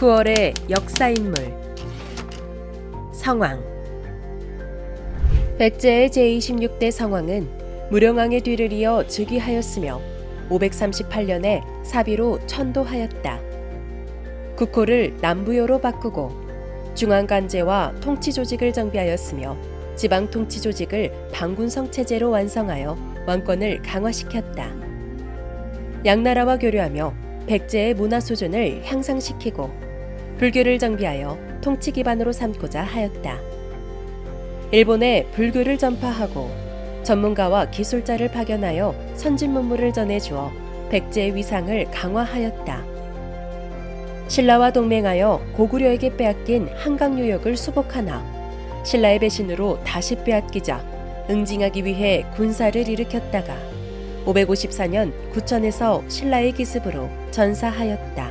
9월의 역사인물 성왕 백제의 제26대 성왕은 무령왕의 뒤를 이어 즉위하였으며 538년에 사비로 천도하였다. 국호를 남부여로 바꾸고 중앙관제와 통치 조직을 정비하였으며 지방 통치 조직을 방군성 체제로 완성하여 왕권을 강화시켰다. 양나라와 교류하며 백제의 문화 수준을 향상시키고 불교를 정비하여 통치 기반으로 삼고자 하였다. 일본에 불교를 전파하고 전문가와 기술자를 파견하여 선진 문물을 전해주어 백제의 위상을 강화하였다. 신라와 동맹하여 고구려에게 빼앗긴 한강 유역을 수복하나 신라의 배신으로 다시 빼앗기자 응징하기 위해 군사를 일으켰다가 554년 구천에서 신라의 기습으로 전사하였다.